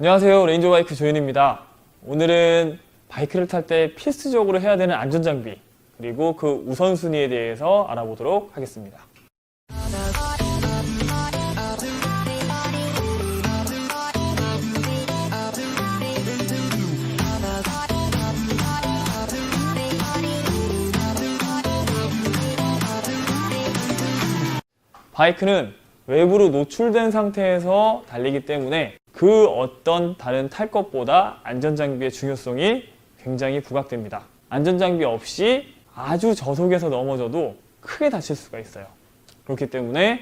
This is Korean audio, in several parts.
안녕하세요. 레인저 바이크 조윤입니다. 오늘은 바이크를 탈 때 필수적으로 해야 되는 안전장비, 그리고 그 우선순위에 대해서 알아보도록 하겠습니다. 바이크는 외부로 노출된 상태에서 달리기 때문에 그 어떤 다른 탈 것보다 안전장비의 중요성이 굉장히 부각됩니다. 안전장비 없이 아주 저속에서 넘어져도 크게 다칠 수가 있어요. 그렇기 때문에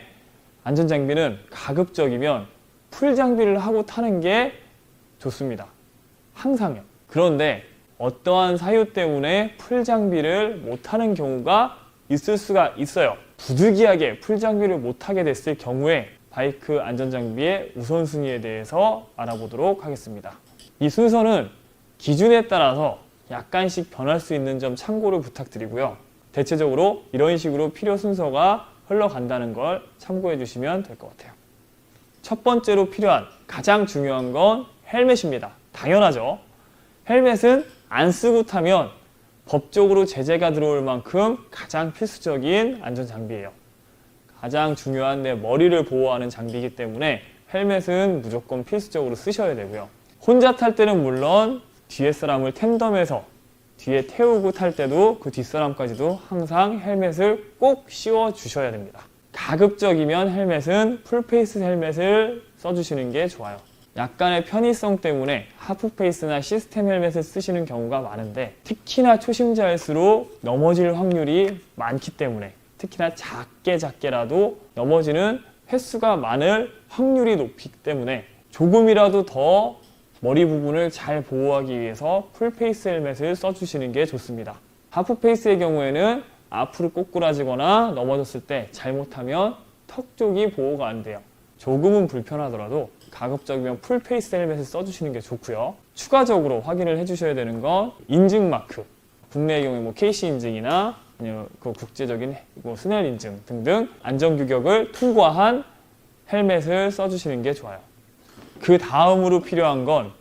안전장비는 가급적이면 풀장비를 하고 타는 게 좋습니다. 항상요. 그런데 어떠한 사유 때문에 풀장비를 못하는 경우가 있을 수가 있어요. 부득이하게 풀장비를 못하게 됐을 경우에 바이크 안전장비의 우선순위에 대해서 알아보도록 하겠습니다. 이 순서는 기준에 따라서 약간씩 변할 수 있는 점 참고를 부탁드리고요. 대체적으로 이런 식으로 필요 순서가 흘러간다는 걸 참고해 주시면 될 것 같아요. 첫 번째로 필요한 가장 중요한 건 헬멧입니다. 당연하죠. 헬멧은 안 쓰고 타면 법적으로 제재가 들어올 만큼 가장 필수적인 안전 장비예요. 가장 중요한 내 머리를 보호하는 장비이기 때문에 헬멧은 무조건 필수적으로 쓰셔야 되고요. 혼자 탈 때는 물론 뒤에 사람을 텐덤해서 뒤에 태우고 탈 때도 그 뒷사람까지도 항상 헬멧을 꼭 씌워 주셔야 됩니다. 가급적이면 헬멧은 풀페이스 헬멧을 써주시는 게 좋아요. 약간의 편의성 때문에 하프페이스나 시스템 헬멧을 쓰시는 경우가 많은데 특히나 초심자일수록 넘어질 확률이 많기 때문에 특히나 작게 작게라도 넘어지는 횟수가 많을 확률이 높기 때문에 조금이라도 더 머리 부분을 잘 보호하기 위해서 풀페이스 헬멧을 써주시는 게 좋습니다. 하프페이스의 경우에는 앞으로 꼬꾸라지거나 넘어졌을 때 잘못하면 턱 쪽이 보호가 안 돼요. 조금은 불편하더라도 가급적이면 풀페이스 헬멧을 써주시는 게 좋고요. 추가적으로 확인을 해주셔야 되는 건 인증 마크. 국내의 경우에 뭐 KC 인증이나 그 국제적인 뭐 스넬 인증 등등 안전 규격을 통과한 헬멧을 써주시는 게 좋아요. 그 다음으로 필요한 건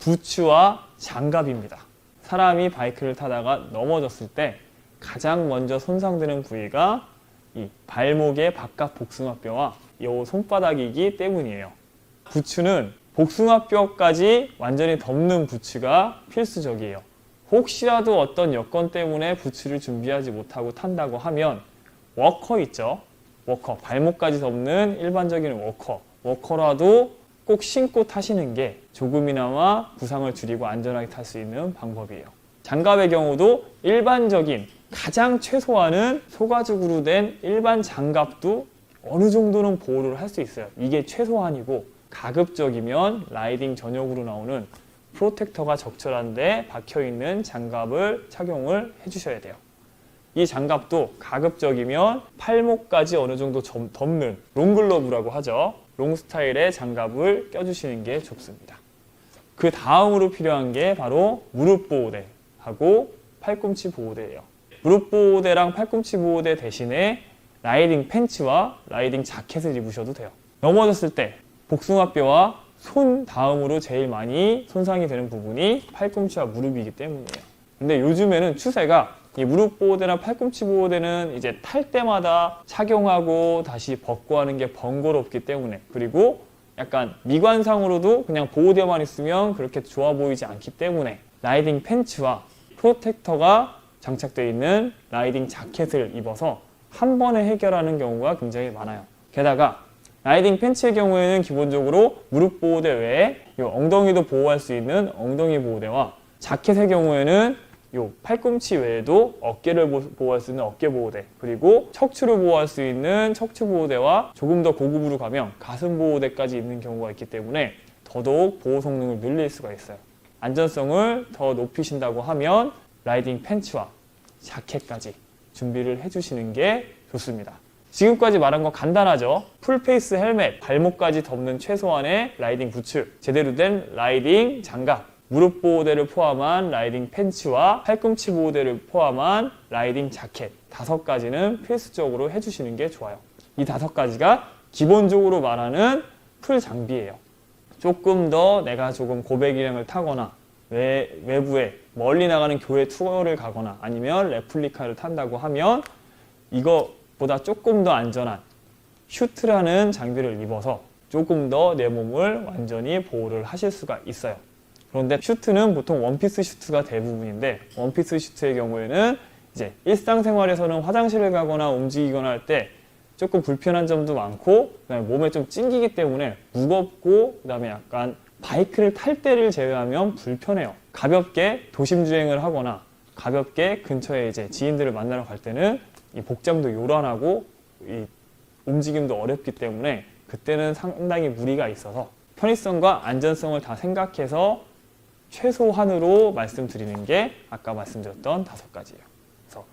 부츠와 장갑입니다. 사람이 바이크를 타다가 넘어졌을 때 가장 먼저 손상되는 부위가 이 발목의 바깥 복숭아뼈와 이 손바닥이기 때문이에요. 부츠는 복숭아뼈까지 완전히 덮는 부츠가 필수적이에요. 혹시라도 어떤 여건 때문에 부츠를 준비하지 못하고 탄다고 하면 워커 있죠? 워커, 발목까지 덮는 일반적인 워커. 워커라도 꼭 신고 타시는 게 조금이나마 부상을 줄이고 안전하게 탈 수 있는 방법이에요. 장갑의 경우도 일반적인 가장 최소한은 소가죽으로 된 일반 장갑도 어느 정도는 보호를 할 수 있어요. 이게 최소한이고 가급적이면 라이딩 전용으로 나오는 프로텍터가 적절한데 박혀 있는 장갑을 착용을 해주셔야 돼요. 이 장갑도 가급적이면 팔목까지 어느 정도 점- 덮는 롱글러브라고 하죠. 롱 스타일의 장갑을 껴주시는 게 좋습니다. 그 다음으로 필요한 게 바로 무릎 보호대하고 팔꿈치 보호대예요. 무릎 보호대랑 팔꿈치 보호대 대신에 라이딩 팬츠와 라이딩 자켓을 입으셔도 돼요. 넘어졌을 때 복숭아뼈와 손 다음으로 제일 많이 손상이 되는 부분이 팔꿈치와 무릎이기 때문이에요. 근데 요즘에는 추세가 이 무릎 보호대나 팔꿈치 보호대는 이제 탈 때마다 착용하고 다시 벗고 하는 게 번거롭기 때문에 그리고 약간 미관상으로도 그냥 보호대만 있으면 그렇게 좋아 보이지 않기 때문에 라이딩 팬츠와 프로텍터가 장착되어 있는 라이딩 자켓을 입어서 한 번에 해결하는 경우가 굉장히 많아요. 게다가 라이딩 팬츠의 경우에는 기본적으로 무릎 보호대 외에 이 엉덩이도 보호할 수 있는 엉덩이 보호대와 자켓의 경우에는 요 팔꿈치 외에도 어깨를 보- 보호할 수 있는 어깨 보호대 그리고 척추를 보호할 수 있는 척추 보호대와 조금 더 고급으로 가면 가슴 보호대까지 있는 경우가 있기 때문에 더더욱 보호 성능을 늘릴 수가 있어요. 안전성을 더 높이신다고 하면 라이딩 팬츠와 자켓까지 준비를 해주시는 게 좋습니다. 지금까지 말한 거 간단하죠? 풀페이스 헬멧, 발목까지 덮는 최소한의 라이딩 부츠, 제대로 된 라이딩 장갑, 무릎 보호대를 포함한 라이딩 팬츠와 팔꿈치 보호대를 포함한 라이딩 자켓 다섯 가지는 필수적으로 해주시는 게 좋아요. 이 다섯 가지가 기본적으로 말하는 풀 장비예요. 조금 더 내가 조금 고백이량을 타거나 외, 외부에 멀리 나가는 교회 투어를 가거나 아니면 레플리카를 탄다고 하면 이것 보다 조금 더 안전한 슈트라는 장비를 입어서 조금 더 내 몸을 완전히 보호를 하실 수가 있어요. 그런데 슈트는 보통 원피스 슈트가 대부분인데 원피스 슈트의 경우에는 이제 일상생활에서는 화장실을 가거나 움직이거나 할 때 조금 불편한 점도 많고 그다음에 몸에 좀 찡기기 때문에 무겁고 그다음에 약간 바이크를 탈 때를 제외하면 불편해요. 가볍게 도심 주행을 하거나 가볍게 근처에 이제 지인들을 만나러 갈 때는 이 복장도 요란하고 이 움직임도 어렵기 때문에 그때는 상당히 무리가 있어서 편의성과 안전성을 다 생각해서 최소한으로 말씀드리는 게 아까 말씀드렸던 다섯 가지예요. 그래서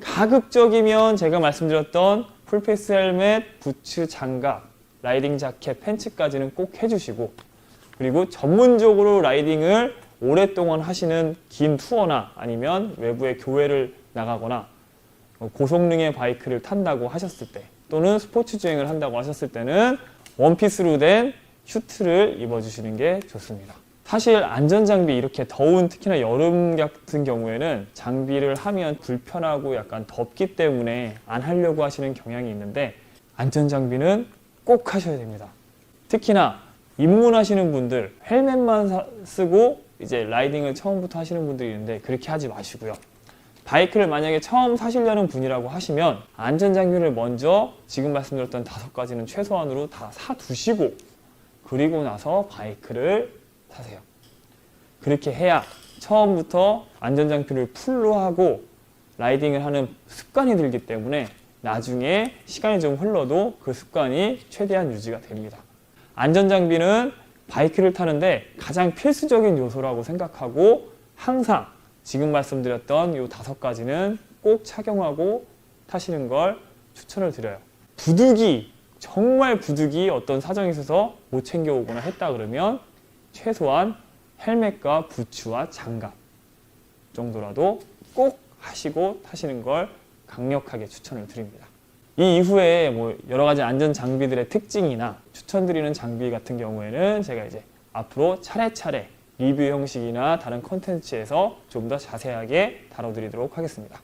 가급적이면 제가 말씀드렸던 풀페이스 헬멧, 부츠, 장갑, 라이딩 자켓, 팬츠까지는 꼭 해주시고 그리고 전문적으로 라이딩을 오랫동안 하시는 긴 투어나 아니면 외부의 교회를 나가거나 고성능의 바이크를 탄다고 하셨을 때 또는 스포츠 주행을 한다고 하셨을 때는 원피스로 된 슈트를 입어주시는 게 좋습니다. 사실 안전장비 이렇게 더운 특히나 여름 같은 경우에는 장비를 하면 불편하고 약간 덥기 때문에 안 하려고 하시는 경향이 있는데 안전장비는 꼭 하셔야 됩니다. 특히나 입문하시는 분들 헬멧만 사- 쓰고 이제 라이딩을 처음부터 하시는 분들이 있는데 그렇게 하지 마시고요. 바이크를 만약에 처음 사시려는 분이라고 하시면 안전장비를 먼저 지금 말씀드렸던 다섯 가지는 최소한으로 다 사두시고 그리고 나서 바이크를 사세요. 그렇게 해야 처음부터 안전장비를 풀로 하고 라이딩을 하는 습관이 들기 때문에 나중에 시간이 좀 흘러도 그 습관이 최대한 유지가 됩니다. 안전장비는 바이크를 타는데 가장 필수적인 요소라고 생각하고 항상 지금 말씀드렸던 이 다섯 가지는 꼭 착용하고 타시는 걸 추천을 드려요. 부득이 정말 부득이 어떤 사정이 있어서 못 챙겨오거나 했다 그러면 최소한 헬멧과 부츠와 장갑 정도라도 꼭 하시고 타시는 걸 강력하게 추천을 드립니다. 이 이후에 뭐 여러 가지 안전 장비들의 특징이나 추천드리는 장비 같은 경우에는 제가 이제 앞으로 차례차례 리뷰 형식이나 다른 컨텐츠에서 좀 더 자세하게 다뤄드리도록 하겠습니다.